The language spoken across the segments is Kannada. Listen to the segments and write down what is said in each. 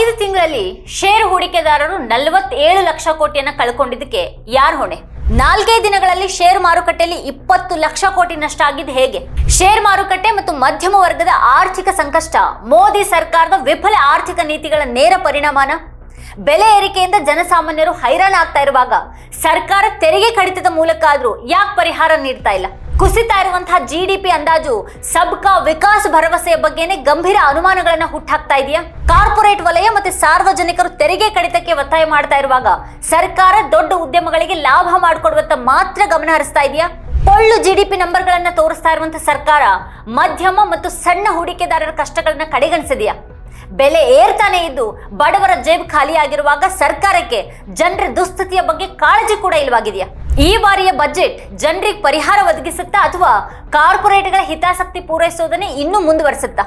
ಐದು ತಿಂಗಳಲ್ಲಿ ಷೇರು ಹೂಡಿಕೆದಾರರು ನಲವತ್ತೇಳು ಲಕ್ಷ ಕೋಟಿಯನ್ನ ಕಳ್ಕೊಂಡಿದ್ದಕ್ಕೆ ಯಾರು ಹೊಣೆ? ನಾಲ್ಕೇ ದಿನಗಳಲ್ಲಿ ಷೇರು ಮಾರುಕಟ್ಟೆಯಲ್ಲಿ ಇಪ್ಪತ್ತು ಲಕ್ಷ ಕೋಟಿ ನಷ್ಟ ಆಗಿದ್ದು ಹೇಗೆ? ಷೇರು ಮಾರುಕಟ್ಟೆ ಮತ್ತು ಮಧ್ಯಮ ವರ್ಗದ ಆರ್ಥಿಕ ಸಂಕಷ್ಟ, ಮೋದಿ ಸರ್ಕಾರದ ವಿಫಲ ಆರ್ಥಿಕ ನೀತಿಗಳ ನೇರ ಪರಿಣಾಮನ? ಬೆಲೆ ಏರಿಕೆಯಿಂದ ಜನಸಾಮಾನ್ಯರು ಹೈರಾಣ ಆಗ್ತಾ ಇರುವಾಗ ಸರ್ಕಾರ ತೆರಿಗೆ ಕಡಿತದ ಮೂಲಕ ಆದ್ರೂ ಯಾಕೆ ಪರಿಹಾರ ನೀಡ್ತಾ ಇಲ್ಲ? ಕುಸಿತಾ ಇರುವಂತಹ ಜಿ ಡಿ ಪಿ ಅಂದಾಜು ಸಬ್ಕಾ ವಿಕಾಸ್ ಭರವಸೆಯ ಬಗ್ಗೆನೇ ಗಂಭೀರ ಅನುಮಾನಗಳನ್ನ ಹುಟ್ಟಾಕ್ತಾ ಇದೆಯಾ? ಕಾರ್ಪೊರೇಟ್ ವಲಯ ಮತ್ತೆ ಸಾರ್ವಜನಿಕರು ತೆರಿಗೆ ಕಡಿತಕ್ಕೆ ಒತ್ತಾಯ ಮಾಡ್ತಾ ಇರುವಾಗ ಸರ್ಕಾರ ದೊಡ್ಡ ಉದ್ಯಮಗಳಿಗೆ ಲಾಭ ಮಾಡಿಕೊಡುವಂತ ಮಾತ್ರ ಗಮನ ಹರಿಸ್ತಾ ಇದೆಯಾ? ಪೊಳ್ಳು ಜಿ ಡಿ ಪಿ ನಂಬರ್ಗಳನ್ನ ತೋರಿಸ್ತಾ ಇರುವಂತಹ ಸರ್ಕಾರ ಮಧ್ಯಮ ಮತ್ತು ಸಣ್ಣ ಹೂಡಿಕೆದಾರರ ಕಷ್ಟಗಳನ್ನ ಕಡೆಗಣಿಸಿದೆಯಾ? ಬೆಲೆ ಏರ್ತಾನೆ ಇದ್ದು ಬಡವರ ಜೇಬ್ ಖಾಲಿಯಾಗಿರುವಾಗ ಸರ್ಕಾರಕ್ಕೆ ಜನರ ದುಸ್ಥಿತಿಯ ಬಗ್ಗೆ ಕಾಳಜಿ ಕೂಡ ಇಲ್ವಾಗಿದೆಯಾ? ಈ ಬಾರಿಯ ಬಜೆಟ್ ಜನರಿಗೆ ಪರಿಹಾರ ಒದಗಿಸುತ್ತಾ ಅಥವಾ ಕಾರ್ಪೊರೇಟ್ಗಳ ಹಿತಾಸಕ್ತಿ ಪೂರೈಸೋದನ್ನೇ ಇನ್ನೂ ಮುಂದುವರಿಸುತ್ತಾ?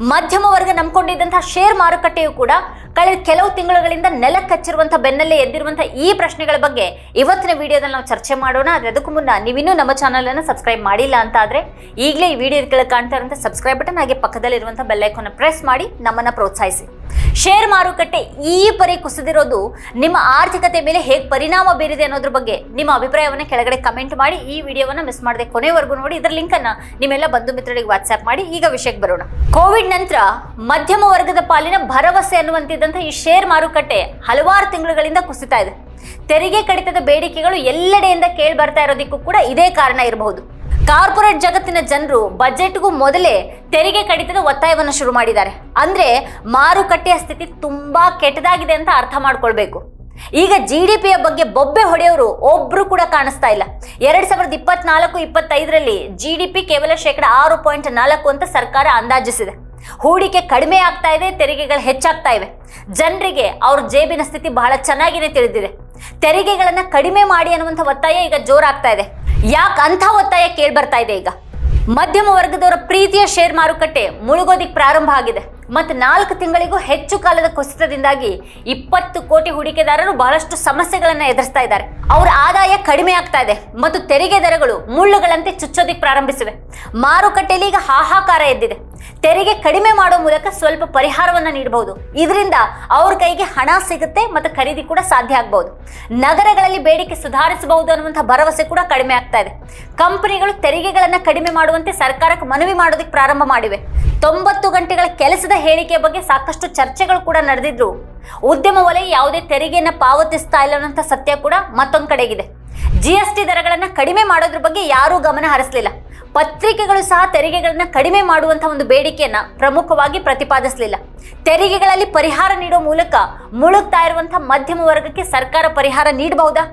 ಮಧ್ಯಮ ವರ್ಗ ನಂಬಿಕೊಂಡಿದ್ದಂತಹ ಶೇರ್ ಮಾರುಕಟ್ಟೆಯು ಕೂಡ ಕಳೆದ ಕೆಲವು ತಿಂಗಳುಗಳಿಂದ ನೆಲಕ್ಕಚ್ಚಿರುವಂತಹ ಬೆನ್ನಲ್ಲೇ ಎದ್ದಿರುವಂತಹ ಈ ಪ್ರಶ್ನೆಗಳ ಬಗ್ಗೆ ಇವತ್ತಿನ ವಿಡಿಯೋದಲ್ಲಿ ನಾವು ಚರ್ಚೆ ಮಾಡೋಣ. ಆದ್ರೆ ಅದಕ್ಕೂ ಮುನ್ನ ನೀವಿನ್ನೂ ನಮ್ಮ ಚಾನಲ್ ಅನ್ನು ಸಬ್ಸ್ಕ್ರೈಬ್ ಮಾಡಿಲ್ಲ ಅಂತ ಆದ್ರೆ ಈಗಲೇ ಈ ವಿಡಿಯೋ ಕೆಳಗೆ ಕಾಣ್ತಾ ಇರುವಂತಹ ಸಬ್ಸ್ಕ್ರೈಬ್ ಬಟನ್ ಹಾಗೆ ಪಕ್ಕದಲ್ಲಿರುವಂತಹ ಬೆಲ್ ಐಕಾನ್ ಪ್ರೆಸ್ ಮಾಡಿ ನಮ್ಮನ್ನ ಪ್ರೋತ್ಸಾಹಿಸಿ. ಶೇರ್ ಮಾರುಕಟ್ಟೆ ಈ ಪರಿ ಕುಸಿದಿರೋದು ನಿಮ್ಮ ಆರ್ಥಿಕತೆ ಮೇಲೆ ಹೇಗೆ ಪರಿಣಾಮ ಬೀರಿದೆ ಅನ್ನೋದ್ರ ಬಗ್ಗೆ ನಿಮ್ಮ ಅಭಿಪ್ರಾಯವನ್ನು ಕೆಳಗಡೆ ಕಮೆಂಟ್ ಮಾಡಿ. ಈ ವಿಡಿಯೋವನ್ನ ಮಿಸ್ ಮಾಡದೆ ಕೊನೆವರೆಗೂ ನೋಡಿ, ಇದರ ಲಿಂಕ್ ಅನ್ನ ನಿಮ್ಮೆಲ್ಲ ಬಂಧು ಮಿತ್ರರಿಗೆ ವಾಟ್ಸ್ಆಪ್ ಮಾಡಿ. ಈಗ ವಿಷಯಕ್ಕೆ ಬರೋಣ. ಕೋವಿಡ್ ನಂತರ ಮಧ್ಯಮ ವರ್ಗದ ಪಾಲಿನ ಭರವಸೆ ಅನ್ನುವಂತಿದ್ದಂಥ ಈ ಶೇರ್ ಮಾರುಕಟ್ಟೆ ಹಲವಾರು ತಿಂಗಳುಗಳಿಂದ ಕುಸಿತಾ ಇದೆ. ತೆರಿಗೆ ಕಡಿತದ ಬೇಡಿಕೆಗಳು ಎಲ್ಲೆಡೆಯಿಂದ ಕೇಳಿ ಬರ್ತಾ ಇರೋದಕ್ಕೂ ಕೂಡ ಇದೇ ಕಾರಣ ಇರಬಹುದು. ಕಾರ್ಪೊರೇಟ್ ಜಗತ್ತಿನ ಜನರು ಬಜೆಟ್ಗೂ ಮೊದಲೇ ತೆರಿಗೆ ಕಡಿತದ ಒತ್ತಾಯವನ್ನು ಶುರು ಮಾಡಿದ್ದಾರೆ. ಅಂದ್ರೆ ಮಾರುಕಟ್ಟೆಯ ಸ್ಥಿತಿ ತುಂಬಾ ಕೆಟ್ಟದಾಗಿದೆ ಅಂತ ಅರ್ಥ ಮಾಡ್ಕೊಳ್ಬೇಕು. ಈಗ ಜಿ ಡಿ ಪಿಯ ಬಗ್ಗೆ ಬೊಬ್ಬೆ ಹೊಡೆಯೋರು ಒಬ್ರು ಕೂಡ ಕಾಣಿಸ್ತಾ ಇಲ್ಲ. ಎರಡ್ ಸಾವಿರದ ಇಪ್ಪತ್ನಾಲ್ಕು, ಇಪ್ಪತ್ತೈದರಲ್ಲಿ ಜಿ ಡಿ ಪಿ ಕೇವಲ ಶೇಕಡ ಆರು ಪಾಯಿಂಟ್ ನಾಲ್ಕು ಅಂತ ಸರ್ಕಾರ ಅಂದಾಜಿಸಿದೆ. ಹೂಡಿಕೆ ಕಡಿಮೆ ಆಗ್ತಾ ಇದೆ, ತೆರಿಗೆಗಳು ಹೆಚ್ಚಾಗ್ತಾ ಇವೆ. ಜನರಿಗೆ ಅವ್ರ ಜೇಬಿನ ಸ್ಥಿತಿ ಬಹಳ ಚೆನ್ನಾಗಿನೇ ತಿಳಿದಿದೆ. ತೆರಿಗೆಗಳನ್ನು ಕಡಿಮೆ ಮಾಡಿ ಅನ್ನುವಂಥ ಒತ್ತಾಯ ಈಗ ಜೋರಾಗ್ತಾ ಇದೆ. ಯಾಕೆ ಅಂಥ ಒತ್ತಾಯ ಕೇಳಿ ಬರ್ತಾ ಇದೆ ಈಗ? ಮಧ್ಯಮ ವರ್ಗದವರ ಪ್ರೀತಿಯ ಶೇರ್ ಮಾರುಕಟ್ಟೆ ಮುಳುಗೋದಿಕ್ ಪ್ರಾರಂಭ ಆಗಿದೆ. ಮತ್ತು ನಾಲ್ಕು ತಿಂಗಳಿಗೂ ಹೆಚ್ಚು ಕಾಲದ ಕುಸಿತದಿಂದಾಗಿ ಇಪ್ಪತ್ತು ಕೋಟಿ ಹೂಡಿಕೆದಾರರು ಬಹಳಷ್ಟು ಸಮಸ್ಯೆಗಳನ್ನು ಎದುರಿಸ್ತಾ ಇದ್ದಾರೆ. ಅವರ ಆದಾಯ ಕಡಿಮೆ ಆಗ್ತಾ ಇದೆ. ಮತ್ತು ತೆರಿಗೆ ದರಗಳು ಮುಳ್ಳುಗಳಂತೆ ಚುಚ್ಚೋದಿಕ್ ಪ್ರಾರಂಭಿಸಿವೆ. ಮಾರುಕಟ್ಟೆಯಲ್ಲಿ ಈಗ ಹಾಹಾಕಾರ ಎದ್ದಿದೆ. ತೆರಿಗೆ ಕಡಿಮೆ ಮಾಡೋ ಮೂಲಕ ಸ್ವಲ್ಪ ಪರಿಹಾರವನ್ನು ನೀಡಬಹುದು ಇದರಿಂದ ಅವ್ರ ಕೈಗೆ ಹಣ ಸಿಗುತ್ತೆ ಮತ್ತು ಖರೀದಿ ಕೂಡ ಸಾಧ್ಯ ಆಗಬಹುದು ನಗರಗಳಲ್ಲಿ ಬೇಡಿಕೆ ಸುಧಾರಿಸಬಹುದು ಅನ್ನುವಂಥ ಭರವಸೆ ಕೂಡ ಕಡಿಮೆ ಆಗ್ತಾ ಇದೆ. ಕಂಪನಿಗಳು ತೆರಿಗೆಗಳನ್ನು ಕಡಿಮೆ ಮಾಡುವಂತೆ ಸರ್ಕಾರಕ್ಕೆ ಮನವಿ ಮಾಡೋದಕ್ಕೆ ಪ್ರಾರಂಭ ಮಾಡಿವೆ. ತೊಂಬತ್ತು ಗಂಟೆಗಳ ಕೆಲಸದ ಹೇಳಿಕೆ ಬಗ್ಗೆ ಸಾಕಷ್ಟು ಚರ್ಚೆಗಳು ಕೂಡ ನಡೆದಿದ್ರು. ಉದ್ಯಮ ವಲಯ ಯಾವುದೇ ತೆರಿಗೆಯನ್ನು ಪಾವತಿಸ್ತಾ ಇಲ್ಲ ಅನ್ನೋಂಥ ಸತ್ಯ ಕೂಡ ಮತ್ತೊಂದು ಕಡೆಗಿದೆ. ಜಿ ಎಸ್ ಟಿ ದರಗಳನ್ನು ಕಡಿಮೆ ಮಾಡೋದ್ರ ಬಗ್ಗೆ ಯಾರೂ ಗಮನ ಹರಿಸಲಿಲ್ಲ. ಪತ್ರಿಕೆಗಳು ಸಹ ತೆರಿಗೆಗಳನ್ನು ಕಡಿಮೆ ಮಾಡುವಂಥ ಒಂದು ಬೇಡಿಕೆಯನ್ನ ಪ್ರಮುಖವಾಗಿ ಪ್ರತಿಪಾದಿಸಲಿಲ್ಲ. ತೆರಿಗೆಗಳಲ್ಲಿ ಪರಿಹಾರ ನೀಡೋ ಮೂಲಕ ಮುಳುಗ್ತಾ ಇರುವಂಥ ಮಧ್ಯಮ ವರ್ಗಕ್ಕೆ ಸರ್ಕಾರ ಪರಿಹಾರ ನೀಡಬಹುದಾ?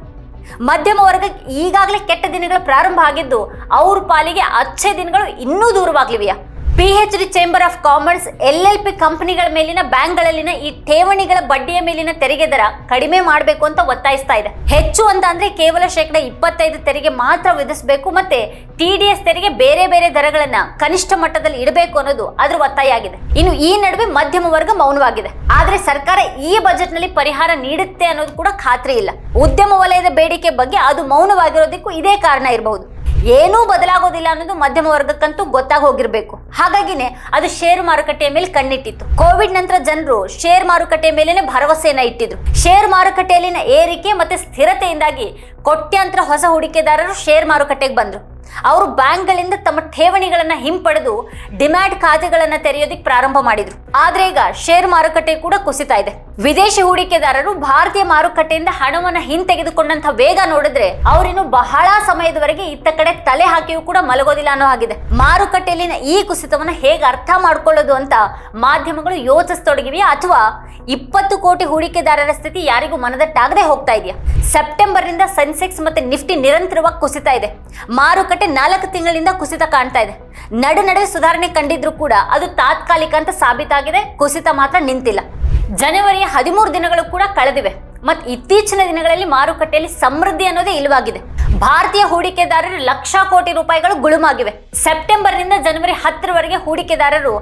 ಮಧ್ಯಮ ವರ್ಗಕ್ಕೆ ಈಗಾಗಲೇ ಕೆಟ್ಟ ದಿನಗಳು ಪ್ರಾರಂಭ ಆಗಿದ್ದು, ಅವ್ರ ಪಾಲಿಗೆ ಅಚ್ಚೆ ದಿನಗಳು ಇನ್ನೂ ದೂರವಾಗ್ಲಿವೆಯಾ? P H D chamber of commerce L L P ಕಂಪನಿಗಳ ಮೇಲಿನ, ಬ್ಯಾಂಕ್ಗಳಲ್ಲಿನ ಈ ಠೇವಣಿಗಳ ಬಡ್ಡಿಯ ಮೇಲಿನ ತೆರಿಗೆ ದರ ಕಡಿಮೆ ಮಾಡಬೇಕು ಅಂತ ಒತ್ತಾಯಿಸ್ತಾ ಇದೆ. ಹೆಚ್ಚು ಅಂತ ಅಂದ್ರೆ ಕೇವಲ ಶೇಕಡ ಇಪ್ಪತ್ತೈದು ತೆರಿಗೆ ಮಾತ್ರ ವಿಧಿಸಬೇಕು ಮತ್ತೆ ಟಿ ಡಿ ಎಸ್ ತೆರಿಗೆ ಬೇರೆ ಬೇರೆ ದರಗಳನ್ನ ಕನಿಷ್ಠ ಮಟ್ಟದಲ್ಲಿ ಇಡಬೇಕು ಅನ್ನೋದು ಅದ್ರ ಒತ್ತಾಯ ಆಗಿದೆ. ಇನ್ನು ಈ ನಡುವೆ ಮಧ್ಯಮ ವರ್ಗ ಮೌನವಾಗಿದೆ. ಆದ್ರೆ ಸರ್ಕಾರ ಈ ಬಜೆಟ್ನಲ್ಲಿ ಪರಿಹಾರ ನೀಡುತ್ತೆ ಅನ್ನೋದು ಕೂಡ ಖಾತ್ರಿ ಇಲ್ಲ. ಉದ್ಯಮ ವಲಯದ ಬೇಡಿಕೆ ಬಗ್ಗೆ ಅದು ಮೌನವಾಗಿರೋದಕ್ಕೂ ಇದೇ ಕಾರಣ ಇರಬಹುದು. ಏನೂ ಬದಲಾಗೋದಿಲ್ಲ ಅನ್ನೋದು ಮಧ್ಯಮ ವರ್ಗಕ್ಕಂತೂ ಗೊತ್ತಾಗಿ ಹೋಗಿರ್ಬೇಕು. ಹಾಗಾಗಿನೆ ಅದು ಷೇರು ಮಾರುಕಟ್ಟೆಯ ಮೇಲೆ ಕಣ್ಣಿಟ್ಟಿತ್ತು. ಕೋವಿಡ್ ನಂತರ ಜನರು ಶೇರ್ ಮಾರುಕಟ್ಟೆಯ ಮೇಲೇನೆ ಭರವಸೆಯನ್ನ ಇಟ್ಟಿದ್ರು. ಶೇರ್ ಮಾರುಕಟ್ಟೆಯಲ್ಲಿನ ಏರಿಕೆ ಮತ್ತೆ ಸ್ಥಿರತೆಯಿಂದಾಗಿ ಕೋಟ್ಯಾಂತರ ಹೊಸ ಹೂಡಿಕೆದಾರರು ಶೇರ್ ಮಾರುಕಟ್ಟೆಗೆ ಬಂದ್ರು. ಅವರು ಬ್ಯಾಂಕ್ಗಳಿಂದ ತಮ್ಮ ಠೇವಣಿಗಳನ್ನ ಹಿಂಪಡೆದು ಡಿಮ್ಯಾಟ್ ಖಾತೆಗಳನ್ನ ತೆರೆಯೋದಿಕ್ ಪ್ರಾರಂಭ ಮಾಡಿದ್ರು. ಆದ್ರೆ ಈಗ ಶೇರ್ ಮಾರುಕಟ್ಟೆ ಕೂಡ ಕುಸಿತಾ ಇದೆ. ವಿದೇಶಿ ಹೂಡಿಕೆದಾರರು ಭಾರತೀಯ ಮಾರುಕಟ್ಟೆಯಿಂದ ಹಣವನ್ನ ಹಿಂತೆಗೆದುಕೊಂಡಂತ ವೇಗ ನೋಡಿದ್ರೆ ಅವರಿನ್ನು ಬಹಳ ಸಮಯದವರೆಗೆ ಇತ್ತ ಕಡೆ ತಲೆ ಹಾಕಿಯೂ ಕೂಡ ಮಲಗೋದಿಲ್ಲ ಅನ್ನೋ ಹಾಗಿದೆ. ಮಾರುಕಟ್ಟೆಯಲ್ಲಿನ ಈ ಕುಸಿತವನ್ನ ಹೇಗೆ ಅರ್ಥ ಮಾಡ್ಕೊಳ್ಳೋದು ಅಂತ ಮಾಧ್ಯಮಗಳು ಯೋಚಿಸ್ತೊಡಗಿವೆ ಅಥವಾ ಇಪ್ಪತ್ತು ಕೋಟಿ ಹೂಡಿಕೆದಾರರ ಸ್ಥಿತಿ ಯಾರಿಗೂ ಮನದಟ್ಟಾಗದೆ ಹೋಗ್ತಾ ಇದೆಯಾ? ಸೆಪ್ಟೆಂಬರ್ನಿಂದ ಸೆನ್ಸೆಕ್ಸ್ ಮತ್ತೆ ನಿಫ್ಟಿ ನಿರಂತರವಾಗಿ ಕುಸಿತಾ ಇದೆ. ಮಾರುಕಟ್ಟೆ ನಾಲ್ಕು ತಿಂಗಳಿಂದ ಕುಸಿತ ಕಾಣ್ತಾ ಇದೆ. ನಡು ನಡುವೆ ಸುಧಾರಣೆ ಕಂಡಿದ್ರು ಕೂಡ ಅದು ತಾತ್ಕಾಲಿಕ ಅಂತ ಸಾಬೀತಾಗಿದೆ. ಕುಸಿತ ಮಾತ್ರ ನಿಂತಿಲ್ಲ. ಜನವರಿಯ ಹದಿಮೂರು ದಿನಗಳು ಕೂಡ ಕಳೆದಿವೆ. ಮತ್ತು ಇತ್ತೀಚಿನ ದಿನಗಳಲ್ಲಿ ಮಾರುಕಟ್ಟೆಯಲ್ಲಿ ಸಮೃದ್ಧಿ ಅನ್ನೋದೇ ಇಲ್ಲವಾಗಿದೆ. ಭಾರತೀಯ ಹೂಡಿಕೆದಾರರು ಲಕ್ಷ ಕೋಟಿ ರೂಪಾಯಿಗಳು ಗುಳುಮಾಗಿವೆ. ಸೆಪ್ಟೆಂಬರ್ನಿಂದ ಜನವರಿ ಹತ್ತರವರೆಗೆ ಹೂಡಿಕೆದಾರರು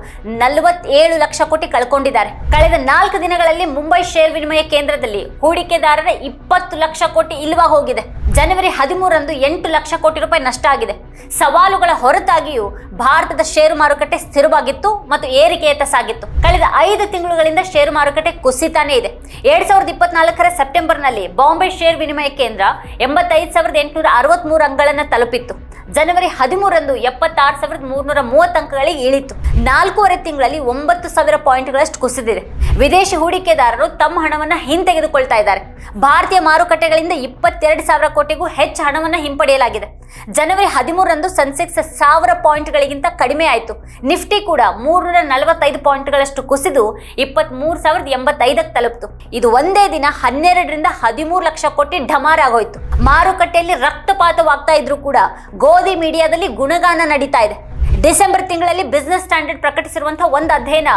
ನಲವತ್ತೇಳು ಲಕ್ಷ ಕೋಟಿ ಕಳ್ಕೊಂಡಿದ್ದಾರೆ. ಕಳೆದ ನಾಲ್ಕು ದಿನಗಳಲ್ಲಿ ಮುಂಬೈ ಷೇರ್ ವಿನಿಮಯ ಕೇಂದ್ರದಲ್ಲಿ ಹೂಡಿಕೆದಾರರ ಇಪ್ಪತ್ತು ಲಕ್ಷ ಕೋಟಿ ಇಲ್ವಾ ಹೋಗಿದೆ. ಜನವರಿ ಹದಿಮೂರರಂದು ಎಂಟು ಲಕ್ಷ ಕೋಟಿ ರೂಪಾಯಿ ನಷ್ಟ ಆಗಿದೆ. ಸವಾಲುಗಳ ಹೊರತಾಗಿಯೂ ಭಾರತದ ಷೇರು ಮಾರುಕಟ್ಟೆ ಸ್ಥಿರವಾಗಿತ್ತು ಮತ್ತು ಏರಿಕೆಯತ್ತ ಸಾಗಿತ್ತು. ಕಳೆದ ಐದು ತಿಂಗಳುಗಳಿಂದ ಷೇರು ಮಾರುಕಟ್ಟೆ ಕುಸಿತಾನೇ ಇದೆ. ಎರಡ್ ಸಾವಿರದ ಇಪ್ಪತ್ನಾಲ್ಕರ ಸೆಪ್ಟೆಂಬರ್ನಲ್ಲಿ ಬಾಂಬೆ ಶೇರ್ ವಿನಿಮಯ ಕೇಂದ್ರ ಎಂಬತ್ತೈದು ಸಾವಿರದ ಎಂಟುನೂರ ಅರವತ್ಮೂರು ಅಂಗಳನ್ನು ತಲುಪಿತ್ತು. ಜನವರಿ ಹದಿಮೂರರಂದು ಎಪ್ಪತ್ತಾರು ಸಾವಿರದ ಮೂರ್ನೂರ ಮೂವತ್ತು ಅಂಕಗಳಿಗೆ ಇಳಿತು. ನಾಲ್ಕೂವರೆ ತಿಂಗಳಲ್ಲಿ ಒಂಬತ್ತು ಸಾವಿರ ಪಾಯಿಂಟ್ಗಳಷ್ಟು ಕುಸಿದಿದೆ. ವಿದೇಶಿ ಹೂಡಿಕೆದಾರರು ತಮ್ಮ ಹಣವನ್ನು ಹಿಂತೆಗೆದುಕೊಳ್ತಾ ಇದ್ದಾರೆ. ಭಾರತೀಯ ಮಾರುಕಟ್ಟೆಗಳಿಂದ ಇಪ್ಪತ್ತೆರಡು ಸಾವಿರ ಕೋಟಿಗೂ ಹೆಚ್ಚು ಹಣವನ್ನು ಹಿಂಪಡೆಯಲಾಗಿದೆ. ಜನವರಿ ಹದಿಮೂರರಂದು ಸೆನ್ಸೆಕ್ಸ್ ಸಾವಿರ ಪಾಯಿಂಟ್ಗಳಿಗಿಂತ ಕಡಿಮೆ ಆಯಿತು. ನಿಫ್ಟಿ ಕೂಡ ಮೂರ್ನೂರ ನಲವತ್ತೈದು ಪಾಯಿಂಟ್ಗಳಷ್ಟು ಕುಸಿದು ಇಪ್ಪತ್ಮೂರು ಸಾವಿರದ ಎಂಬತ್ತೈದಕ್ಕೆ ತಲುಪಿತು. ಇದು ಒಂದೇ ದಿನ ಹನ್ನೆರಡರಿಂದ ಹದಿಮೂರು ಲಕ್ಷ ಕೋಟಿ ಢಮಾರಾಗೋಯ್ತು. ಮಾರುಕಟ್ಟೆಯಲ್ಲಿ ರಕ್ತಪಾತವಾಗ್ತಾ ಇದ್ರೂ ಕೂಡ ಗೋಧಿ ಮೀಡಿಯಾದಲ್ಲಿ ಗುಣಗಾನ ನಡೀತಾ ಇದೆ. ಡಿಸೆಂಬರ್ ತಿಂಗಳಲ್ಲಿ ಬಿಸ್ನೆಸ್ ಸ್ಟ್ಯಾಂಡರ್ಡ್ ಪ್ರಕಟಿಸಿರುವಂತಹ ಒಂದು ಅಧ್ಯಯನ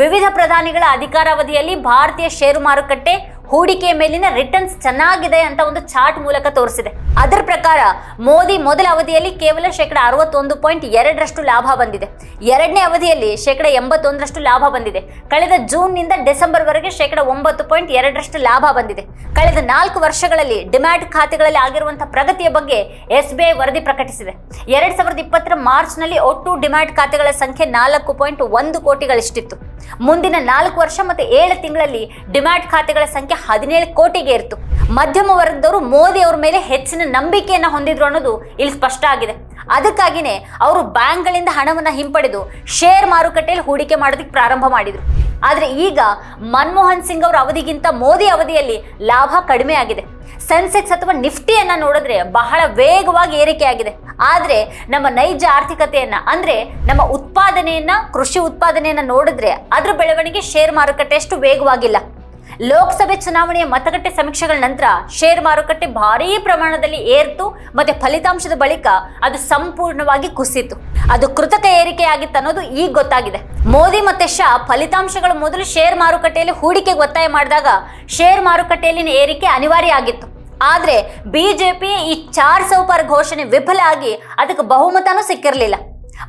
ವಿವಿಧ ಪ್ರಧಾನಿಗಳ ಅಧಿಕಾರಾವಧಿಯಲ್ಲಿ ಭಾರತೀಯ ಷೇರು ಮಾರುಕಟ್ಟೆ ಹೂಡಿಕೆಯ ಮೇಲಿನ ರಿಟರ್ನ್ಸ್ ಚೆನ್ನಾಗಿದೆ ಅಂತ ಒಂದು ಚಾರ್ಟ್ ಮೂಲಕ ತೋರಿಸಿದೆ. ಅದರ ಪ್ರಕಾರ, ಮೋದಿ ಮೊದಲ ಅವಧಿಯಲ್ಲಿ ಕೇವಲ ಶೇಕಡ ಅರವತ್ತೊಂದು ಪಾಯಿಂಟ್ ಎರಡರಷ್ಟು ಲಾಭ ಬಂದಿದೆ. ಎರಡನೇ ಅವಧಿಯಲ್ಲಿ ಶೇಕಡ ಎಂಬತ್ತೊಂದರಷ್ಟು ಲಾಭ ಬಂದಿದೆ. ಕಳೆದ ಜೂನ್ನಿಂದ ಡಿಸೆಂಬರ್ವರೆಗೆ ಶೇಕಡ ಒಂಬತ್ತು ಪಾಯಿಂಟ್ ಎರಡರಷ್ಟು ಲಾಭ ಬಂದಿದೆ. ಕಳೆದ ನಾಲ್ಕು ವರ್ಷಗಳಲ್ಲಿ ಡಿಮ್ಯಾಟ್ ಖಾತೆಗಳಲ್ಲಿ ಆಗಿರುವಂತಹ ಪ್ರಗತಿಯ ಬಗ್ಗೆ ಎಸ್ ಬಿ ಐ ವರದಿ ಪ್ರಕಟಿಸಿದೆ. ಎರಡ್ ಸಾವಿರದ ಇಪ್ಪತ್ತರ ಮಾರ್ಚ್ನಲ್ಲಿ ಒಟ್ಟು ಡಿಮ್ಯಾಟ್ ಖಾತೆಗಳ ಸಂಖ್ಯೆ ನಾಲ್ಕು ಪಾಯಿಂಟ್ ಒಂದು ಕೋಟಿಗಳಿಷ್ಟಿತ್ತು. ಮುಂದಿನ ನಾಲ್ಕು ವರ್ಷ ಮತ್ತು ಏಳು ತಿಂಗಳಲ್ಲಿ ಡಿಮ್ಯಾಟ್ ಖಾತೆಗಳ ಸಂಖ್ಯೆ ಹದಿನೇಳು ಕೋಟಿಗೆ ಇರ್ತು. ಮಧ್ಯಮ ವರ್ಗದವರು ಮೋದಿ ಅವ್ರ ಮೇಲೆ ಹೆಚ್ಚಿನ ನಂಬಿಕೆಯನ್ನು ಹೊಂದಿದ್ರು ಅನ್ನೋದು ಇಲ್ಲಿ ಸ್ಪಷ್ಟ ಆಗಿದೆ. ಅದಕ್ಕಾಗಿಯೇ ಅವರು ಬ್ಯಾಂಕ್ಗಳಿಂದ ಹಣವನ್ನು ಹಿಂಪಡೆದು ಶೇರ್ ಮಾರುಕಟ್ಟೆಯಲ್ಲಿ ಹೂಡಿಕೆ ಮಾಡೋದಕ್ಕೆ ಪ್ರಾರಂಭ ಮಾಡಿದರು. ಆದರೆ ಈಗ ಮನಮೋಹನ್ ಸಿಂಗ್ ಅವರ ಅವಧಿಗಿಂತ ಮೋದಿ ಅವಧಿಯಲ್ಲಿ ಲಾಭ ಕಡಿಮೆ ಆಗಿದೆ. ಸೆನ್ಸೆಕ್ಸ್ ಅಥವಾ ನಿಫ್ಟಿಯನ್ನ ನೋಡಿದ್ರೆ ಬಹಳ ವೇಗವಾಗಿ ಏರಿಕೆಯಾಗಿದೆ ಆದರೆ ನಮ್ಮ ನೈಜ ಆರ್ಥಿಕತೆಯನ್ನ, ಅಂದ್ರೆ ನಮ್ಮ ಉತ್ಪಾದನೆಯನ್ನ, ಕೃಷಿ ಉತ್ಪಾದನೆಯನ್ನ ನೋಡಿದ್ರೆ ಅದ್ರ ಬೆಳವಣಿಗೆ ಶೇರ್ ಮಾರುಕಟ್ಟೆಯಷ್ಟು ವೇಗವಾಗಿಲ್ಲ. ಲೋಕಸಭೆ ಚುನಾವಣೆಯ ಮತಗಟ್ಟೆ ಸಮೀಕ್ಷೆಗಳ ನಂತರ ಶೇರ್ ಮಾರುಕಟ್ಟೆ ಭಾರೀ ಪ್ರಮಾಣದಲ್ಲಿ ಏರ್ತು ಮತ್ತೆ ಫಲಿತಾಂಶದ ಬಳಿಕ ಅದು ಸಂಪೂರ್ಣವಾಗಿ ಕುಸಿತು. ಅದು ಕೃತಕ ಏರಿಕೆಯಾಗಿತ್ತು ಅನ್ನೋದು ಈಗ ಗೊತ್ತಾಗಿದೆ. ಮೋದಿ ಮತ್ತೆ ಶಾ ಫಲಿತಾಂಶಗಳ ಮೊದಲು ಶೇರ್ ಮಾರುಕಟ್ಟೆಯಲ್ಲಿ ಹೂಡಿಕೆಗೆ ಒತ್ತಾಯ ಮಾಡಿದಾಗ ಶೇರ್ ಮಾರುಕಟ್ಟೆಯಲ್ಲಿನ ಏರಿಕೆ ಅನಿವಾರ್ಯ ಆಗಿತ್ತು. ಆದ್ರೆ ಬಿಜೆಪಿ ಈ ಚಾರ್ ಸೌಪರ್ ಘೋಷಣೆ ವಿಫಲ ಆಗಿ ಅದಕ್ಕೆ ಬಹುಮತನೂ ಸಿಕ್ಕಿರಲಿಲ್ಲ.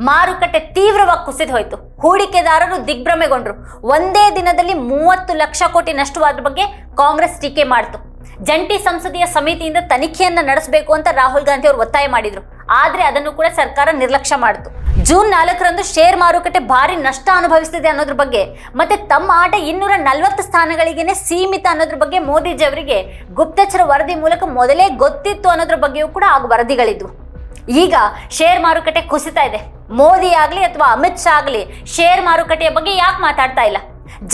ಮಾರುಕಟ್ಟೆ ತೀವ್ರವಾಗಿ ಕುಸಿದು ಹೋಯಿತು. ಹೂಡಿಕೆದಾರರು ದಿಗ್ಭ್ರಮೆಗೊಂಡ್ರು. ಒಂದೇ ದಿನದಲ್ಲಿ ಮೂವತ್ತು ಲಕ್ಷ ಕೋಟಿ ನಷ್ಟವಾದ ಬಗ್ಗೆ ಕಾಂಗ್ರೆಸ್ ಟೀಕೆ ಮಾಡಿತು. ಜಂಟಿ ಸಂಸದೀಯ ಸಮಿತಿಯಿಂದ ತನಿಖೆಯನ್ನ ನಡೆಸಬೇಕು ಅಂತ ರಾಹುಲ್ ಗಾಂಧಿ ಅವರು ಒತ್ತಾಯ ಮಾಡಿದ್ರು. ಆದ್ರೆ ಅದನ್ನು ಕೂಡ ಸರ್ಕಾರ ನಿರ್ಲಕ್ಷ್ಯ ಮಾಡಿತು. ಜೂನ್ ನಾಲ್ಕರಂದು ಶೇರ್ ಮಾರುಕಟ್ಟೆ ಭಾರಿ ನಷ್ಟ ಅನುಭವಿಸ್ತಿದೆ ಅನ್ನೋದ್ರ ಬಗ್ಗೆ, ಮತ್ತೆ ತಮ್ಮ ಆಟ ಇನ್ನೂರ ನಲ್ವತ್ತು ಸ್ಥಾನಗಳಿಗೇನೆ ಸೀಮಿತ ಅನ್ನೋದ್ರ ಬಗ್ಗೆ ಮೋದಿಜಿ ಅವರಿಗೆ ಗುಪ್ತಚರ ವರದಿ ಮೂಲಕ ಮೊದಲೇ ಗೊತ್ತಿತ್ತು ಅನ್ನೋದ್ರ ಬಗ್ಗೆಯೂ ಕೂಡ ಆಗ ವರದಿಗಳಿದ್ವು. ಈಗ ಶೇರ್ ಮಾರುಕಟ್ಟೆ ಕುಸಿತಾ ಇದೆ. ಮೋದಿ ಆಗಲಿ ಅಥವಾ ಅಮಿತ್ ಶಾ ಆಗಲಿ ಶೇರ್ ಮಾರುಕಟ್ಟೆಯ ಬಗ್ಗೆ ಯಾಕೆ ಮಾತಾಡ್ತಾ ಇಲ್ಲ?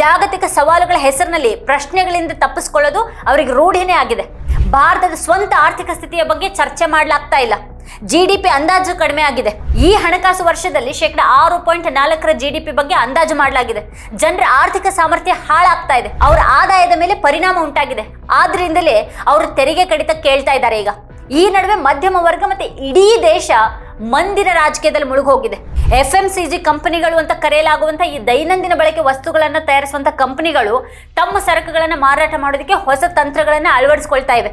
ಜಾಗತಿಕ ಸವಾಲುಗಳ ಹೆಸರಿನಲ್ಲಿ ಪ್ರಶ್ನೆಗಳಿಂದ ತಪ್ಪಿಸ್ಕೊಳ್ಳೋದು ಅವರಿಗೆ ರೂಢಿನೇ ಆಗಿದೆ. ಭಾರತದ ಸ್ವಂತ ಆರ್ಥಿಕ ಸ್ಥಿತಿಯ ಬಗ್ಗೆ ಚರ್ಚೆ ಮಾಡಲಾಗ್ತಾ ಇಲ್ಲ. ಜಿ ಡಿ ಪಿ ಅಂದಾಜು ಕಡಿಮೆ ಆಗಿದೆ. ಈ ಹಣಕಾಸು ವರ್ಷದಲ್ಲಿ ಶೇಕಡ ಆರು ಪಾಯಿಂಟ್ ನಾಲ್ಕರ ಜಿ ಡಿ ಪಿ ಬಗ್ಗೆ ಅಂದಾಜು ಮಾಡಲಾಗಿದೆ. ಜನರ ಆರ್ಥಿಕ ಸಾಮರ್ಥ್ಯ ಹಾಳಾಗ್ತಾ ಇದೆ. ಅವರ ಆದಾಯದ ಮೇಲೆ ಪರಿಣಾಮ ಉಂಟಾಗಿದೆ. ಆದ್ರಿಂದಲೇ ಅವರು ತೆರಿಗೆ ಕಡಿತ ಕೇಳ್ತಾ ಇದ್ದಾರೆ ಈಗ. ಈ ನಡುವೆ ಮಧ್ಯಮ ವರ್ಗ ಮತ್ತೆ ಇಡೀ ದೇಶ ಮಂದಿರ ರಾಜಕೀಯದಲ್ಲಿ ಮುಳುಗೋಗಿದೆ. ಎಫ್ ಎಂ ಸಿ ಜಿ ಕಂಪನಿಗಳು ಅಂತ ಕರೆಯಲಾಗುವಂಥ ಈ ದೈನಂದಿನ ಬಳಕೆ ವಸ್ತುಗಳನ್ನು ತಯಾರಿಸುವಂಥ ಕಂಪನಿಗಳು ತಮ್ಮ ಸರಕುಗಳನ್ನು ಮಾರಾಟ ಮಾಡೋದಕ್ಕೆ ಹೊಸ ತಂತ್ರಗಳನ್ನು ಅಳವಡಿಸ್ಕೊಳ್ತಾ ಇವೆ.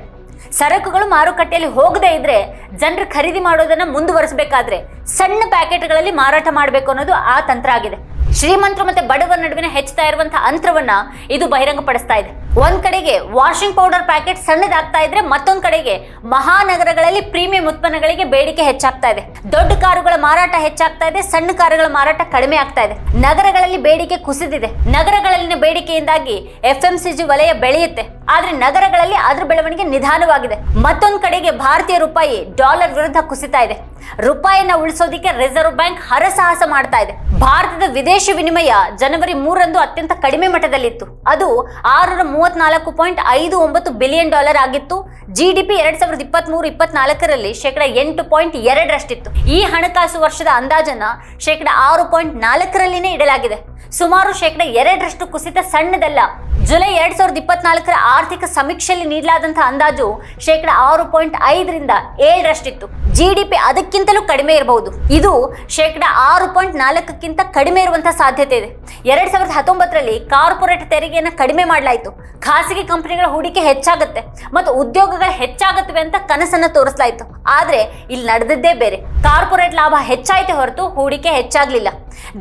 ಸರಕುಗಳು ಮಾರುಕಟ್ಟೆಯಲ್ಲಿ ಹೋಗದೇ ಇದ್ರೆ ಜನರು ಖರೀದಿ ಮಾಡೋದನ್ನ ಮುಂದುವರಿಸಬೇಕಾದ್ರೆ ಸಣ್ಣ ಪ್ಯಾಕೆಟ್ಗಳಲ್ಲಿ ಮಾರಾಟ ಮಾಡಬೇಕು ಅನ್ನೋದು ಆ ತಂತ್ರ ಆಗಿದೆ. ಶ್ರೀಮಂತರು ಮತ್ತೆ ಬಡವರ ನಡುವಿನ ಹೆಚ್ಚುತ್ತಾ ಇರುವಂತಹ ಅಂತರವನ್ನ ಇದು ಬಹಿರಂಗಪಡಿಸ್ತಾ ಇದೆ. ಒಂದ್ ಕಡೆಗೆ ವಾಷಿಂಗ್ ಪೌಡರ್ ಪ್ಯಾಕೆಟ್ ಸಣ್ಣದಾಗ್ತಾ ಇದ್ರೆ ಮತ್ತೊಂದ್ ಕಡೆಗೆ ಮಹಾನಗರಗಳಲ್ಲಿ ಪ್ರೀಮಿಯಂ ಉತ್ಪನ್ನಗಳಿಗೆ ಬೇಡಿಕೆ ಹೆಚ್ಚಾಗ್ತಾ ಇದೆ. ದೊಡ್ಡ ಕಾರುಗಳ ಮಾರಾಟ ಹೆಚ್ಚಾಗ್ತಾ ಇದೆ, ಸಣ್ಣ ಕಾರುಗಳ ಮಾರಾಟ ಕಡಿಮೆ ಆಗ್ತಾ ಇದೆ. ನಗರಗಳಲ್ಲಿ ಬೇಡಿಕೆ ಕುಸಿದಿದೆ. ನಗರಗಳಲ್ಲಿನ ಬೇಡಿಕೆಯಿಂದಾಗಿ ಎಫ್ ವಲಯ ಬೆಳೆಯುತ್ತೆ. ಆದ್ರೆ ನಗರಗಳಲ್ಲಿ ಅದ್ರ ಬೆಳವಣಿಗೆ ನಿಧಾನವಾಗಿದೆ. ಮತ್ತೊಂದು ಕಡೆಗೆ ಭಾರತೀಯ ರೂಪಾಯಿ ಡಾಲರ್ ವಿರುದ್ಧ ಕುಸಿತಾ ಇದೆ. ರೂಪಾಯಿನ ಉಳಿಸೋದಿಕ್ಕೆ ರಿಸರ್ವ್ ಬ್ಯಾಂಕ್ ಹರಸಾಹಸ ಮಾಡ್ತಾ ಇದೆ. ಭಾರತದ ವಿದೇಶಿ ವಿನಿಮಯ ಜನವರಿ ಮೂರರಂದು ಅತ್ಯಂತ ಕಡಿಮೆ ಮಟ್ಟದಲ್ಲಿತ್ತು. ಅದು ಆರುನೂರ ಮೂವತ್ನಾಲ್ಕು ಪಾಯಿಂಟ್ ಐದು ಒಂಬತ್ತು ಬಿಲಿಯನ್ ಡಾಲರ್ ಆಗಿತ್ತು. ಜಿ ಡಿ ಪಿ ಎರಡ್ ಸಾವಿರದ ಇಪ್ಪತ್ತ್ ಮೂರು ಇಪ್ಪತ್ನಾಲ್ಕರಲ್ಲಿ ಶೇಕಡ ಎಂಟು ಪಾಯಿಂಟ್ ಎರಡರಷ್ಟಿತ್ತು. ಈ ಹಣಕಾಸು ವರ್ಷದ ಅಂದಾಜನ್ನ ಶೇಕಡ ಆರು ಪಾಯಿಂಟ್ ನಾಲ್ಕರಲ್ಲಿನೇ ಇಡಲಾಗಿದೆ. ಸುಮಾರು ಶೇಕಡ ಎರಡರಷ್ಟು ಕುಸಿತ ಸಣ್ಣದಲ್ಲ. ಜುಲೈ ಎರಡ್ ಸಾವಿರದ ಇಪ್ಪತ್ನಾಲ್ಕರ ಆರ್ಥಿಕ ಸಮೀಕ್ಷೆಯಲ್ಲಿ ನೀಡಲಾದಂತಹ ಅಂದಾಜು ಶೇಕಡ ಆರು ಪಾಯಿಂಟ್ ಐದರಿಂದ ಏಳರಷ್ಟಿತ್ತು. ಜಿಡಿಪಿ ಅದಕ್ಕಿಂತಲೂ ಕಡಿಮೆ ಇರಬಹುದು. ಇದು ಶೇಕಡ ಆರು ಪಾಯಿಂಟ್ ನಾಲ್ಕಕ್ಕಿಂತ ಕಡಿಮೆ ಇರುವಂತಹ ಸಾಧ್ಯತೆ ಇದೆ. ಎರಡ್ ಸಾವಿರದ ಹತ್ತೊಂಬತ್ತರಲ್ಲಿ ಕಾರ್ಪೊರೇಟ್ ತೆರಿಗೆಯನ್ನು ಕಡಿಮೆ ಮಾಡಲಾಯಿತು. ಖಾಸಗಿ ಕಂಪನಿಗಳ ಹೂಡಿಕೆ ಹೆಚ್ಚಾಗುತ್ತೆ. ಮತ್ತು ಉದ್ಯೋಗಗಳು ಹೆಚ್ಚಾಗುತ್ತವೆ ಅಂತ ಕನಸನ್ನ ತೋರಿಸ್ಲಾಯ್ತು. ಆದ್ರೆ ಇಲ್ಲಿ ನಡೆದದ್ದೇ ಬೇರೆ. ಕಾರ್ಪೊರೇಟ್ ಲಾಭ ಹೆಚ್ಚಾಯಿತೆ ಹೊರತು ಹೂಡಿಕೆ ಹೆಚ್ಚಾಗಲಿಲ್ಲ.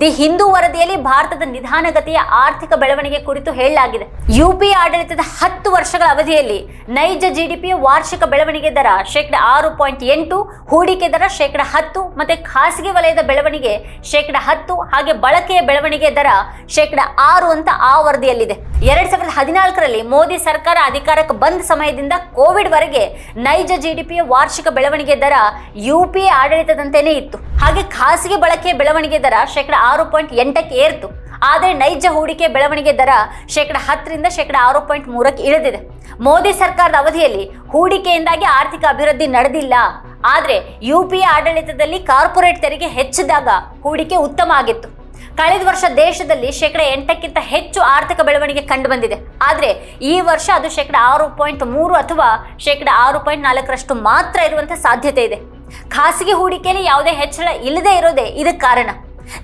ದಿ ಹಿಂದೂ ವರದಿಯಲ್ಲಿ ಭಾರತದ ನಿಧಾನಗತಿಯ ಆರ್ಥಿಕ ಬೆಳವಣಿಗೆ ಕುರಿತು ಹೇಳಲಾಗಿದೆ. ಯುಪಿ ಆಡಳಿತದ ಹತ್ತು ವರ್ಷಗಳ ಅವಧಿಯಲ್ಲಿ ನೈಜ ಜಿಡಿಪಿಯ ವಾರ್ಷಿಕ ಬೆಳವಣಿಗೆ ದರ ಶೇಕಡ ಆರು ಪಾಯಿಂಟ್ ಎಂಟು, ಹೂಡಿಕೆ ದರ ಶೇಕಡ ಹತ್ತು, ಮತ್ತೆ ಖಾಸಗಿ ವಲಯದ ಬೆಳವಣಿಗೆ ಶೇಕಡ ಹತ್ತು, ಹಾಗೆ ಬಳಕೆಯ ಬೆಳವಣಿಗೆ ದರ ಶೇಕಡ ಆರು ಅಂತ ಆ ವರದಿಯಲ್ಲಿದೆ. ಎರಡ್ ಸಾವಿರದ ಹದಿನಾಲ್ಕರಲ್ಲಿ ಮೋದಿ ಸರ್ಕಾರ ಅಧಿಕಾರಕ್ಕೆ ಬಂದ ಸಮಯದಿಂದ ಕೋವಿಡ್ ವರೆಗೆ ನೈಜ ಜಿಡಿಪಿಯ ವಾರ್ಷಿಕ ಬೆಳವಣಿಗೆ ದರ ಯುಪಿಎ ಆಡಳಿತದಂತೆಯೇ ಇತ್ತು. ಹಾಗೆ ಖಾಸಗಿ ಬಳಕೆ ಬೆಳವಣಿಗೆ ದರ ಶೇಕಡ ಆರು ಪಾಯಿಂಟ್ ಎಂಟಕ್ಕೆ ಏರಿತು. ಆದರೆ ನೈಜ ಹೂಡಿಕೆ ಬೆಳವಣಿಗೆ ದರ ಶೇಕಡ ಹತ್ತರಿಂದ ಶೇಕಡ ಆರು ಪಾಯಿಂಟ್ ಮೂರಕ್ಕೆ ಇಳಿದಿದೆ. ಮೋದಿ ಸರ್ಕಾರದ ಅವಧಿಯಲ್ಲಿ ಹೂಡಿಕೆಯಿಂದಾಗಿ ಆರ್ಥಿಕ ಅಭಿವೃದ್ಧಿ ನಡೆದಿಲ್ಲ. ಆದರೆ ಯು ಪಿ ಎ ಆಡಳಿತದಲ್ಲಿ ಕಾರ್ಪೊರೇಟ್ ತೆರಿಗೆ ಹೆಚ್ಚಿದಾಗ ಹೂಡಿಕೆ ಉತ್ತಮ ಆಗಿತ್ತು. ಕಳೆದ ವರ್ಷ ದೇಶದಲ್ಲಿ ಶೇಕಡ ಎಂಟಕ್ಕಿಂತ ಹೆಚ್ಚು ಆರ್ಥಿಕ ಬೆಳವಣಿಗೆ ಕಂಡು ಬಂದಿದೆ ಆದರೆ ಈ ವರ್ಷ ಅದು ಶೇಕಡ ಆರು ಪಾಯಿಂಟ್ ಮೂರು ಅಥವಾ ಶೇಕಡ ಆರು ಪಾಯಿಂಟ್ ನಾಲ್ಕರಷ್ಟು ಮಾತ್ರ ಇರುವಂಥ ಸಾಧ್ಯತೆ ಇದೆ. ಖಾಸಗಿ ಹೂಡಿಕೆಯಲ್ಲಿ ಯಾವುದೇ ಹೆಚ್ಚಳ ಇಲ್ಲದೆ ಇರೋದೇ ಇದಕ್ಕೆ ಕಾರಣ.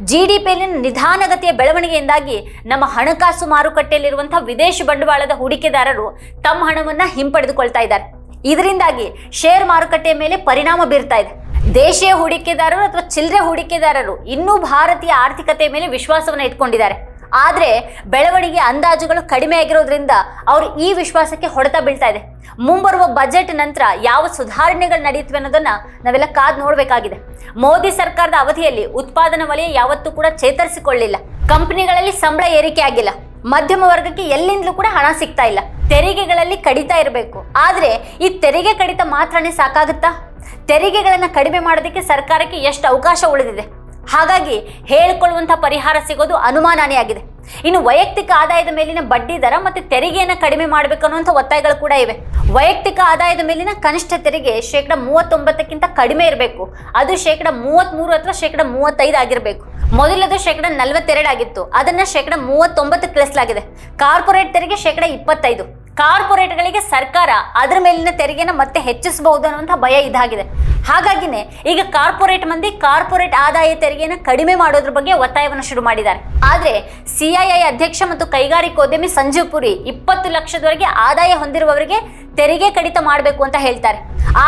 ಜಿ ಡಿ ಪಿಯಲ್ಲಿನ ನಿಧಾನಗತಿಯ ಬೆಳವಣಿಗೆಯಿಂದಾಗಿ ನಮ್ಮ ಹಣಕಾಸು ಮಾರುಕಟ್ಟೆಯಲ್ಲಿರುವಂತಹ ವಿದೇಶಿ ಬಂಡವಾಳದ ಹೂಡಿಕೆದಾರರು ತಮ್ಮ ಹಣವನ್ನು ಹಿಂಪಡೆದುಕೊಳ್ತಾ ಇದ್ದಾರೆ. ಇದರಿಂದಾಗಿ ಶೇರ್ ಮಾರುಕಟ್ಟೆಯ ಮೇಲೆ ಪರಿಣಾಮ ಬೀರ್ತಾ ಇದೆ. ದೇಶೀಯ ಹೂಡಿಕೆದಾರರು ಅಥವಾ ಚಿಲ್ಲರೆ ಹೂಡಿಕೆದಾರರು ಇನ್ನೂ ಭಾರತೀಯ ಆರ್ಥಿಕತೆಯ ಮೇಲೆ ವಿಶ್ವಾಸವನ್ನು ಇಟ್ಕೊಂಡಿದ್ದಾರೆ. ಆದರೆ ಬೆಳವಣಿಗೆ ಅಂದಾಜುಗಳು ಕಡಿಮೆ ಆಗಿರೋದ್ರಿಂದ ಅವರು ಈ ವಿಶ್ವಾಸಕ್ಕೆ ಹೊಡೆತ ಬೀಳ್ತಾ ಇದೆ. ಮುಂಬರುವ ಬಜೆಟ್ ನಂತರ ಯಾವ ಸುಧಾರಣೆಗಳು ನಡೆಯುತ್ತವೆ ಅನ್ನೋದನ್ನ ನಾವೆಲ್ಲ ಕಾದ್ ನೋಡಬೇಕಾಗಿದೆ. ಮೋದಿ ಸರ್ಕಾರದ ಅವಧಿಯಲ್ಲಿ ಉತ್ಪಾದನಾ ವಲಯ ಯಾವತ್ತೂ ಕೂಡ ಚೇತರಿಸಿಕೊಳ್ಳಿಲ್ಲ. ಕಂಪನಿಗಳಲ್ಲಿ ಸಂಬಳ ಏರಿಕೆ ಆಗಿಲ್ಲ. ಮಧ್ಯಮ ವರ್ಗಕ್ಕೆ ಎಲ್ಲಿಂದಲೂ ಕೂಡ ಹಣ ಸಿಗ್ತಾ ಇಲ್ಲ. ತೆರಿಗೆಗಳಲ್ಲಿ ಕಡಿತ ಇರಬೇಕು. ಆದರೆ ಈ ತೆರಿಗೆ ಕಡಿತ ಮಾತ್ರನೇ ಸಾಕಾಗುತ್ತಾ? ತೆರಿಗೆಗಳನ್ನು ಕಡಿಮೆ ಮಾಡೋದಕ್ಕೆ ಸರ್ಕಾರಕ್ಕೆ ಎಷ್ಟು ಅವಕಾಶ ಉಳಿದಿದೆ? ಹಾಗಾಗಿ ಹೇಳಿಕೊಳ್ಳುವಂಥ ಪರಿಹಾರ ಸಿಗೋದು ಅನುಮಾನನೇ ಆಗಿದೆ. ಇನ್ನು ವೈಯಕ್ತಿಕ ಆದಾಯದ ಮೇಲಿನ ಬಡ್ಡಿ ದರ ಮತ್ತು ತೆರಿಗೆಯನ್ನು ಕಡಿಮೆ ಮಾಡಬೇಕು ಅನ್ನುವಂಥ ಒತ್ತಾಯಗಳು ಕೂಡ ಇವೆ. ವೈಯಕ್ತಿಕ ಆದಾಯದ ಮೇಲಿನ ಕನಿಷ್ಠ ತೆರಿಗೆ ಶೇಕಡ ಮೂವತ್ತೊಂಬತ್ತಕ್ಕಿಂತ ಕಡಿಮೆ ಇರಬೇಕು. ಅದು ಶೇಕಡ ಮೂವತ್ತ್ಮೂರು ಅಥವಾ ಶೇಕಡ ಮೂವತ್ತೈದು ಆಗಿರಬೇಕು. ಮೊದಲದು ಶೇಕಡ ನಲವತ್ತೆರಡು ಆಗಿತ್ತು. ಅದನ್ನ ಶೇಕಡ ಮೂವತ್ತೊಂಬತ್ತಕ್ಕೆ ಇಳಿಸಲಾಗಿದೆ. ಕಾರ್ಪೊರೇಟ್ ತೆರಿಗೆ ಶೇಕಡ ಇಪ್ಪತ್ತೈದು. ಕಾರ್ಪೊರೇಟ್ಗಳಿಗೆ ಸರ್ಕಾರ ಅದರ ಮೇಲಿನ ತೆರಿಗೆನ ಮತ್ತೆ ಹೆಚ್ಚಿಸಬಹುದು ಅನ್ನುವಂಥ ಭಯ ಇದಾಗಿದೆ. ಹಾಗಾಗಿನೇ ಈಗ ಕಾರ್ಪೊರೇಟ್ ಮಂದಿ ಕಾರ್ಪೊರೇಟ್ ಆದಾಯ ತೆರಿಗೆಯನ್ನು ಕಡಿಮೆ ಮಾಡೋದ್ರ ಬಗ್ಗೆ ಒತ್ತಾಯವನ್ನು ಶುರು ಮಾಡಿದ್ದಾರೆ. ಆದರೆ ಸಿಐಐ ಅಧ್ಯಕ್ಷ ಮತ್ತು ಕೈಗಾರಿಕೋದ್ಯಮಿ ಸಂಜೀವ್ ಪುರಿ ಇಪ್ಪತ್ತು ಲಕ್ಷದವರೆಗೆ ಆದಾಯ ಹೊಂದಿರುವವರಿಗೆ ತೆರಿಗೆ ಕಡಿತ ಮಾಡಬೇಕು ಅಂತ ಹೇಳ್ತಾರೆ.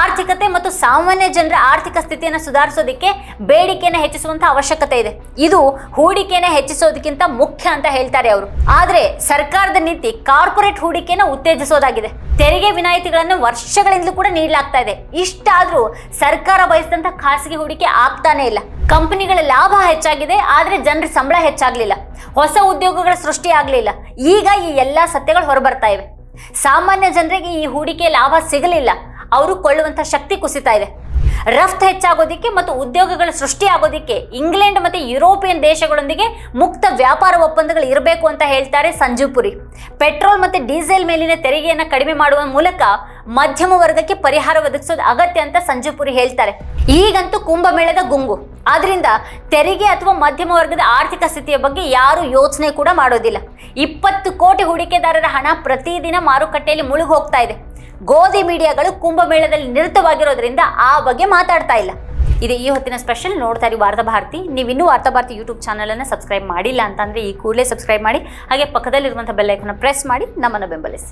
ಆರ್ಥಿಕತೆ ಮತ್ತು ಸಾಮಾನ್ಯ ಜನರ ಆರ್ಥಿಕ ಸ್ಥಿತಿಯನ್ನು ಸುಧಾರಿಸೋದಕ್ಕೆ ಬೇಡಿಕೆಯನ್ನು ಹೆಚ್ಚಿಸುವಂತಹ ಅವಶ್ಯಕತೆ ಇದೆ. ಇದು ಹೂಡಿಕೆಯನ್ನು ಹೆಚ್ಚಿಸೋದಕ್ಕಿಂತ ಮುಖ್ಯ ಅಂತ ಹೇಳ್ತಾರೆ ಅವರು. ಆದರೆ ಸರ್ಕಾರದ ನೀತಿ ಕಾರ್ಪೊರೇಟ್ ಹೂಡಿಕೆಯನ್ನು ಉತ್ತೇಜಿಸೋದಾಗಿದೆ. ತೆರಿಗೆ ವಿನಾಯಿತಿಗಳನ್ನು ವರ್ಷಗಳಿಂದಲೂ ಕೂಡ ನೀಡಲಾಗ್ತಾ ಇದೆ. ಇಷ್ಟಾದರೂ ಸರ್ಕಾರ ಬಯಸಿದಂಥ ಖಾಸಗಿ ಹೂಡಿಕೆ ಆಗ್ತಾನೆ ಇಲ್ಲ. ಕಂಪನಿಗಳ ಲಾಭ ಹೆಚ್ಚಾಗಿದೆ, ಆದರೆ ಜನರ ಸಂಬಳ ಹೆಚ್ಚಾಗ್ಲಿಲ್ಲ. ಹೊಸ ಉದ್ಯೋಗಗಳ ಸೃಷ್ಟಿ ಆಗಲಿಲ್ಲ. ಈಗ ಈ ಎಲ್ಲಾ ಸತ್ಯಗಳು ಹೊರಬರ್ತಾ ಇವೆ. ಸಾಮಾನ್ಯ ಜನರಿಗೆ ಈ ಹೂಡಿಕೆ ಲಾಭ ಸಿಗಲಿಲ್ಲ. ಅವರು ಕೊಳ್ಳುವಂಥ ಶಕ್ತಿ ಕುಸಿತಾ ಇದೆ. ರಫ್ತು ಹೆಚ್ಚಾಗೋದಿಕ್ಕೆ ಮತ್ತು ಉದ್ಯೋಗಗಳ ಸೃಷ್ಟಿ ಆಗೋದಿಕ್ಕೆ ಇಂಗ್ಲೆಂಡ್ ಮತ್ತು ಯುರೋಪಿಯನ್ ದೇಶಗಳೊಂದಿಗೆ ಮುಕ್ತ ವ್ಯಾಪಾರ ಒಪ್ಪಂದಗಳು ಇರಬೇಕು ಅಂತ ಹೇಳ್ತಾರೆ ಸಂಜೀವ್ ಪುರಿ. ಪೆಟ್ರೋಲ್ ಮತ್ತು ಡೀಸೆಲ್ ಮೇಲಿನ ತೆರಿಗೆಯನ್ನು ಕಡಿಮೆ ಮಾಡುವ ಮೂಲಕ ಮಧ್ಯಮ ವರ್ಗಕ್ಕೆ ಪರಿಹಾರ ಒದಗಿಸೋದು ಅಗತ್ಯ ಅಂತ ಸಂಜೀವ್ ಪುರಿ ಹೇಳ್ತಾರೆ. ಈಗಂತೂ ಕುಂಭಮೇಳದ ಗುಂಗು. ಆದ್ರಿಂದ ತೆರಿಗೆ ಅಥವಾ ಮಧ್ಯಮ ವರ್ಗದ ಆರ್ಥಿಕ ಸ್ಥಿತಿಯ ಬಗ್ಗೆ ಯಾರು ಯೋಚನೆ ಕೂಡ ಮಾಡೋದಿಲ್ಲ. ಇಪ್ಪತ್ತು ಕೋಟಿ ಹೂಡಿಕೆದಾರರ ಹಣ ಪ್ರತಿದಿನ ಮಾರುಕಟ್ಟೆಯಲ್ಲಿ ಮುಳುಗು ಹೋಗ್ತಾ ಇದೆ. ಗೋಧಿ ಮೀಡಿಯಾಗಳು ಕುಂಭಮೇಳದಲ್ಲಿ ನಿರತವಾಗಿರೋದ್ರಿಂದ ಆ ಬಗ್ಗೆ ಮಾತಾಡ್ತಾ ಇಲ್ಲ. ಇದೆ ಈ ಹೊತ್ತಿನ ಸ್ಪೆಷಲ್ ನೋಡ್ತಾ ಇರಿ ವಾರ್ತಾ ಭಾರತಿ. ನೀವು ಇನ್ನೂ ವಾರ್ತಾ ಭಾರತಿ ಯೂಟ್ಯೂಬ್ ಚಾನಲನ್ನು ಸಬ್ಸ್ಕ್ರೈಬ್ ಮಾಡಿಲ್ಲ ಅಂತಂದರೆ ಈ ಕೂಡಲೇ ಸಬ್ಸ್ಕ್ರೈಬ್ ಮಾಡಿ, ಹಾಗೆ ಪಕ್ಕದಲ್ಲಿರುವಂಥ ಬೆಲ್ಲೈಕನ್ನು ಪ್ರೆಸ್ ಮಾಡಿ ನಮ್ಮನ್ನು ಬೆಂಬಲಿಸಿ.